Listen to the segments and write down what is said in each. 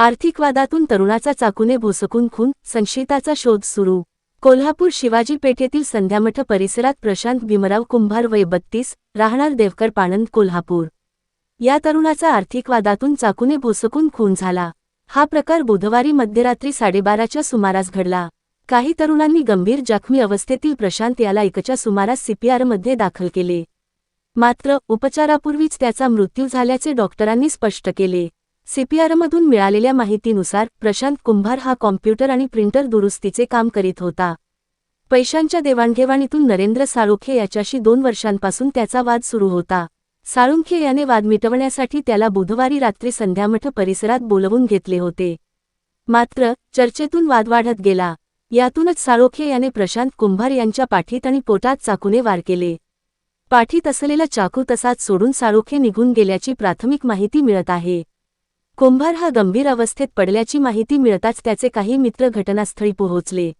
आर्थिक वादातून तरुणाचा चाकूने भोसकून खून संशयिताचा शोध सुरू. कोल्हापूर शिवाजी पेठेतील संध्यामठ परिसरात प्रशांत भीमराव कुंभार वय बत्तीस राहणार देवकर पाणंद कोल्हापूर. या तरुणाचा आर्थिक वादातून चाकूने भोसकून खून झाला. हा प्रकार बुधवारी मध्यरात्री साडेबाराच्या सुमारास घडला. काही तरुणांनी गंभीर जखमी अवस्थेतील प्रशांत याला एकच्या सुमारास सीपीआरमध्ये दाखल केले. मात्र उपचारापूर्वीच त्याचा मृत्यू झाल्याचे डॉक्टरांनी स्पष्ट केले. सीपीआरमधून मिळालेल्या माहितीनुसार प्रशांत कुंभार हा कॉम्प्युटर आणि प्रिंटर दुरुस्तीचे काम करीत होता. पैशांच्या देवाणघेवाणीतून नरेंद्र साळुखे याच्याशी दोन वर्षांपासून त्याचा वाद सुरू होता. साळुंखे याने वाद मिटवण्यासाठी त्याला बुधवारी रात्री संध्यामठ परिसरात बोलवून घेतले होते. मात्र चर्चेतून वाद वाढत गेला. यातूनच साळोखे याने प्रशांत कुंभार यांच्या पाठीत आणि पोटात चाकूने वार केले. पाठीत असलेला चाकू तसाच सोडून साळोखे निघून गेल्याची प्राथमिक माहिती मिळत आहे. कुंभार हा गंभीर अवस्थेत पडल्याची माहिती मिळताच त्याचे काही मित्र घटनास्थळी पोहोचले.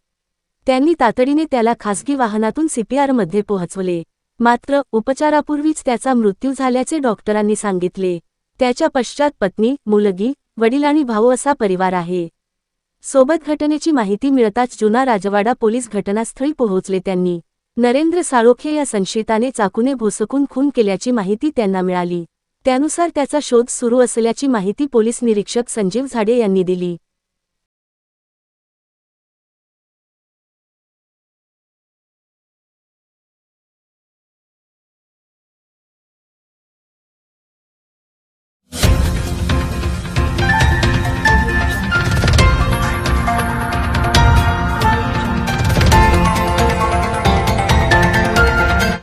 त्यांनी तातडीने त्याला खासगी वाहनातून सीपीआरमध्ये पोहोचवले. मात्र उपचारापूर्वीच त्याचा मृत्यू झाल्याचे डॉक्टरांनी सांगितले. त्याच्या पश्चात पत्नी मुलगी वडील आणि भाऊ असा परिवार आहे. सोबत घटनेची माहिती मिळताच जुना राजवाडा पोलीस घटनास्थळी पोहोचले त्यांनी. नरेंद्र साळोखे या संशयिताने चाकूने भोसकून खून केल्याची माहिती त्यांना मिळाली. त्यानुसार त्याचा शोध सुरू असल्याची माहिती पोलीस निरीक्षक संजीव झाडे यांनी दिली.